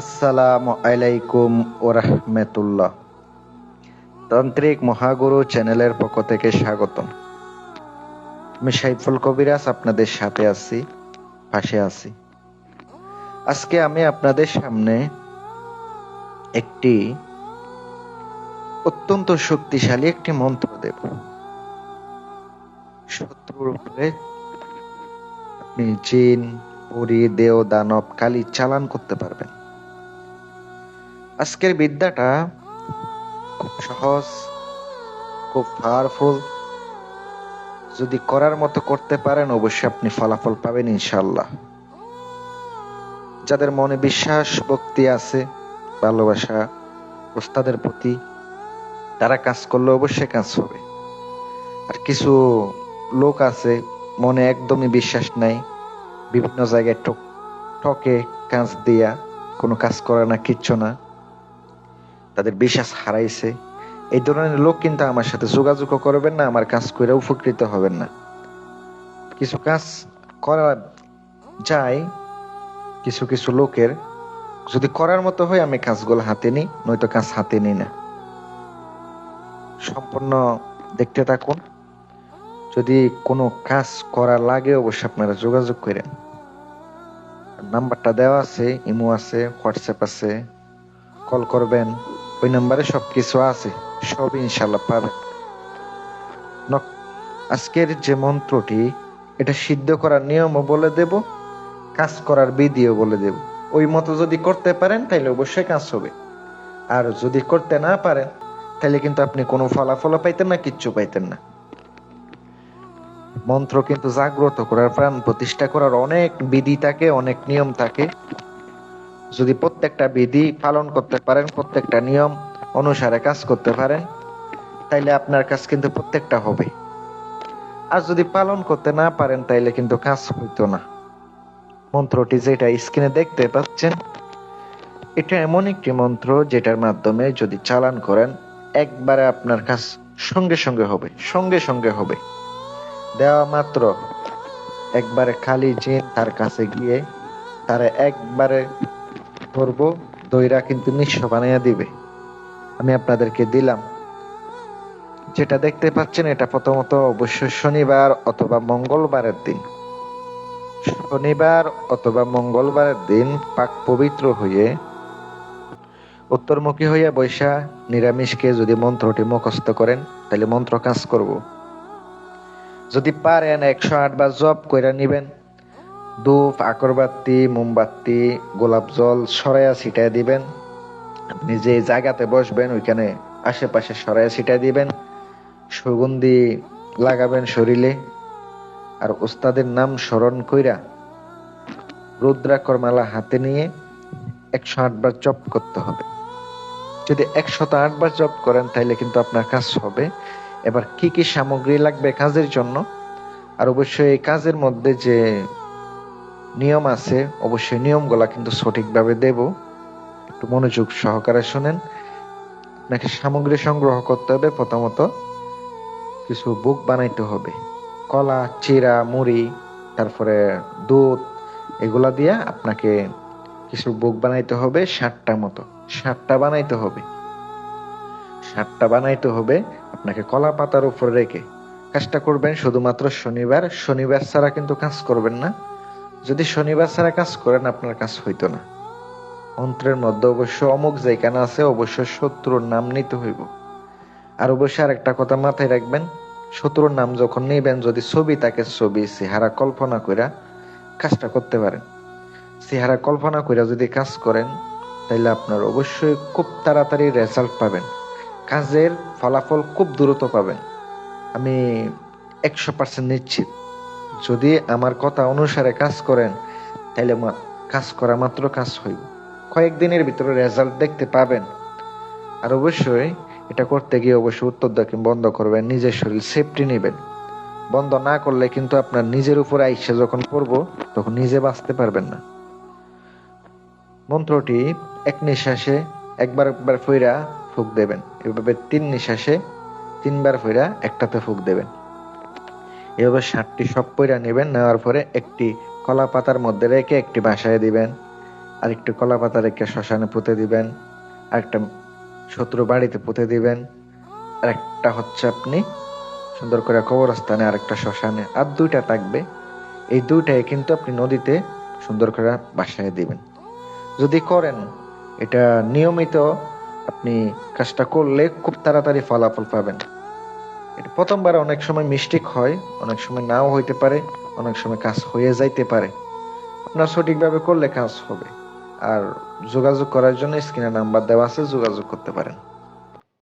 আসসালামু আলাইকুম ওরহমতুল্লাহ। তান্ত্রিক মহাগুরু চ্যানেলের পক্ষ থেকে স্বাগতম। আমি সাইফুল কবিরাজ আপনাদের সাথে আছি, পাশে আছি। আজকে আমি আপনাদের সামনে একটি অত্যন্ত শক্তিশালী একটি মন্ত্র দেব। শত্রুর উপরে আপনি জিন, পরি, দেও, দানব, কালি চালান করতে পারবেন। আজকের বিদ্যাটা খুব সহজ, খুব পাওয়ারফুল যদি করার মতো করতে পারেন, অবশ্যই আপনি ফলাফল পাবেন ইনশাল্লাহ যাদের মনে বিশ্বাস, ভক্তি আছে, ভালোবাসা, ওস্তাদের প্রতি, তারা কাজ করলে অবশ্যই কাজ হবে। আর কিছু লোক আছে, মনে একদমই বিশ্বাস নাই, বিভিন্ন জায়গায় ঠক কাজ দিয়া কোনো কাজ করে না, কিচ্ছু না। তাদের বিশ্বাস হারাইছে। এই ধরনের লোক কিন্তু আমার সাথে যোগাযোগ করবেন না, আমার কাজ করে উপকৃত হবেন না। কিছু কাজ করা যায়, কিছু কিছু লোকের। যদি করার মতো হয়, আমি কাজগুলো হাতে নিই, নয়তো কাজ হাতে নিই না। সম্পূর্ণ দেখতে থাকুন। যদি কোনো কাজ করা লাগে, অবশ্যই আপনারা যোগাযোগ করেন। নাম্বারটা দেওয়া আছে, ইমো আছে, হোয়াটসঅ্যাপ আছে, কল করবেন। ওই নাম্বারে সব কিছু আছে, সব ইনশাল্লাহ পাবেন আজকের যে মন্ত্রটি, এটা সিদ্ধ করার নিয়মও বলে দেব, কাজ করার বিধিও বলে দেব। ওই মতো যদি করতে পারেন তাহলে অবশ্যই কাজ হবে। আর যদি করতে না পারেন তাহলে কিন্তু আপনি কোনো ফলাফল পাইতেন না, কিচ্ছু পাইতেন না। মন্ত্র কিন্তু জাগ্রত করার, প্রাণ প্রতিষ্ঠা করার অনেক বিধি থাকে, অনেক নিয়ম থাকে। যদি প্রত্যেকটা বিধি পালন করতে পারেন, প্রত্যেকটা নিয়ম অনুসারে কাজ করতে পারেন, তাইলে আপনার কাজ কিন্তু প্রত্যেকটা হবে। আর যদি পালন করতে না পারেন, তাইলে কিন্তু কাজ হইতো না। মন্ত্রটি যেটা স্ক্রিনে দেখতে পাচ্ছেন, এটা এমন একটি মন্ত্র যেটার মাধ্যমে যদি চালান করেন, একবারে আপনার কাজ সঙ্গে সঙ্গে হবে, সঙ্গে সঙ্গে হবে। দেওয়া মাত্র একবারে খালি জিন তার কাছে গিয়ে তারা একবারে করব দইরা কিন্তু নিঃস্ব বানাইয়া দিবে। আমি আপনাদেরকে দিলাম। যেটা দেখতে পাচ্ছেন, এটা প্রথমত অবশ্যই শনিবার অথবা মঙ্গলবারের দিন। শনিবার অথবা মঙ্গলবারের দিন পাক পবিত্র হয়ে, উত্তরমুখী হইয়া বৈশা নিরামিষকে যদি মন্ত্রটি মুখস্থ করেন তাহলে মন্ত্র কাজ করব। যদি পারেন একশো আট বার জব কইরা নিবেন ধূপ, আকরবাতি, মোমবাতি, গোলাপ জল সরাইয়া ছিটাই দিবেন। আপনি যে জায়গাতে বসবেন, ওইখানে আশেপাশে সরাইয়া ছিটাই দিবেন। সুগন্ধি লাগাবেন শরীরে। আর ওস্তাদের নাম স্মরণ কইরা রুদ্রাকর মালা হাতে নিয়ে একশো আটবার জপ করতে হবে। যদি একশত আটবার জপ করেন তাহলে কিন্তু আপনার কাজ হবে। এবার কি কি সামগ্রী লাগবে কাজের জন্য? আর অবশ্যই এই কাজের মধ্যে যে নিয়ম আছে, অবশ্যই নিয়মগুলা কিন্তু সঠিকভাবে দেব। একটু মনোযোগ সহকারে শোনেন। আপনাকে সামগ্রী সংগ্রহ করতে হবে, প্রথমত কিছু বুক বানাইতে হবে। কলা, চিরা, মুড়ি, তারপরে দুধ, এগুলা দিয়ে আপনাকে কিছু বুক বানাইতে হবে ষাটটা মতো। ষাটটা বানাইতে হবে। ষাটটা বানাইতে হবে আপনাকে কলা পাতার উপর রেখে। কাজটা করবেন শুধুমাত্র শনিবার। শনিবার ছাড়া কিন্তু কাজ করবেন না। যদি শনিবার ছাড়া কাজ করেন, আপনার কাজ হইতো না। মন্ত্রের মধ্যে অবশ্য অমুক যেখানে আছে, অবশ্য শত্রুর নাম নিতে হইব। আর অবশ্যই আর একটা কথা মাথায় রাখবেন, শত্রুর নাম যখন নেবেন, যদি ছবি তাকে ছবি, চেহারা কল্পনা কইরা কাজটা করতে পারেন। চেহারা কল্পনা কইরা যদি কাজ করেন তাহলে আপনার অবশ্যই খুব তাড়াতাড়ি রেজাল্ট পাবেন। কাজের ফলাফল খুব দ্রুত পাবেন। আমি একশো পার্সেন্ট নিশ্চিত। যদি আমার কথা অনুসারে কাজ করেন তাহলে কাজ করা মাত্র কাজ হইব। কয়েকদিনের ভিতরে রেজাল্ট দেখতে পাবেন। আর অবশ্যই এটা করতে গিয়ে অবশ্যই উত্তর দক্ষিণ বন্ধ করবেন, নিজের শরীর সেফটি নেবেন। বন্ধ না করলে কিন্তু আপনার নিজের উপর আইসা যখন পড়ব, তখন নিজে বাঁচতে পারবেন না। মন্ত্রটি এক নিঃশ্বাসে একবার একবার ফইরা ফুক দেবেন। এভাবে তিন নিঃশ্বাসে তিনবার ফইরা একটাতে ফুক দেবেন। এভাবে ষাটটি সব পইরা নেবেন, নেওয়ার পরে একটি কলা পাতার মধ্যে রেখে একটি বাসায় দিবেন, আরেকটু কলা পাতা রেখে শ্মশানে পুঁতে দিবেন আর একটা শত্রু বাড়িতে পুঁতে দিবেন আর একটা হচ্ছে আপনি সুন্দর করে কবরস্থানে আর একটা শ্মশানে। আর দুইটা থাকবে। এই দুইটাই কিন্তু আপনি নদীতে সুন্দর করে বাসায় দিবেন। যদি করেন, এটা নিয়মিত আপনি কাজটা করলে খুব তাড়াতাড়ি ফলাফল পাবেন। এটা প্রথমবার অনেক সময় মিস্টেক হয়, অনেক সময় নাও হইতে পারে, অনেক সময় কাজ হয়ে যাইতে পারে। আপনার সঠিকভাবে করলে কাজ হবে। আর যোগাযোগ করার জন্য স্ক্রিনে নাম্বার দেওয়া আছে, যোগাযোগ করতে পারেন।